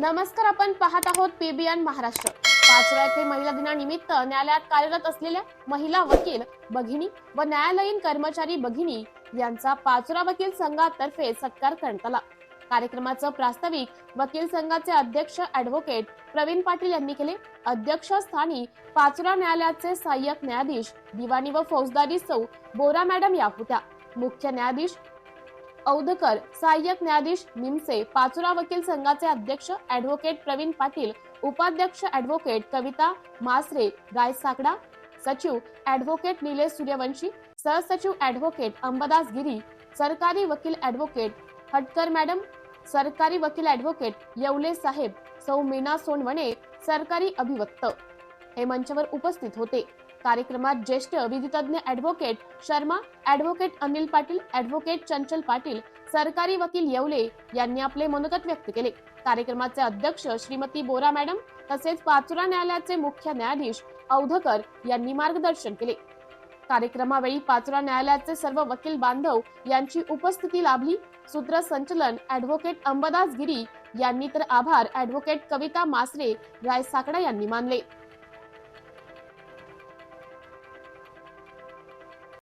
नमस्कार आपण पाहत आहोत पीबीएन महाराष्ट्र. पाचव्या येथे महिला दिनानिमित्त न्यायालयात कार्यरत असलेल्या महिला वकील भगिनी व न्यायालयीन कर्मचारी भगिनी यांचा पाचोरा वकील संघातर्फे सत्कार करण्यात आला. कार्यक्रमाचं प्रास्ताविक वकील संघाचे अध्यक्ष ऍडव्होकेट प्रवीण पाटील यांनी केले. अध्यक्षस्थानी पाचोरा न्यायालयाचे सहाय्यक न्यायाधीश दिवाणी व फौजदारी सौ बोरा मॅडम या होत्या. मुख्य न्यायाधीश औदकर सहाय्यक न्यायाधीश निमसे पाचोरा वकील संघाचे अध्यक्ष ऍडव्होकेट प्रवीण पाटील उपाध्यक्ष ऍडव्होकेट कविता मासरे राय साकडा सचिव ऍडव्होकेट निलेश सूर्यवंशी सहसचिव ऍडव्होकेट अंबादास गिरी सरकारी वकील ऍडव्होकेट हटकर मॅडम सरकारी वकील ऍडव्होकेट येवले साहेब सौ मीना सोनवणे सरकारी अभिवक्त. हे मंचावर उपस्थित होते. कार्यक्रमात ज्येष्ठ विधितज्ञ advocate Sharma advocate Anil Patil advocate Chanchal Patil सरकारी वकील येवले यांनी आपले मनोगत व्यक्त केले. कार्यक्रमाचे अध्यक्ष श्रीमती बोरा मॅडम तसेच पाचोरा न्यायालयाचे मुख्य न्यायाधीश औधकर यांनी मार्गदर्शन केले. कार्यक्रमावेळी पाचोरा न्यायालयाचे सर्व वकील बांधव यांची उपस्थिती लाभली. सूत्रसंचलन ऍडव्होकेट अंबादास गिरी यांनी तर आभार ऍडव्होकेट कविता मासरे राय साकडा यांनी मानले.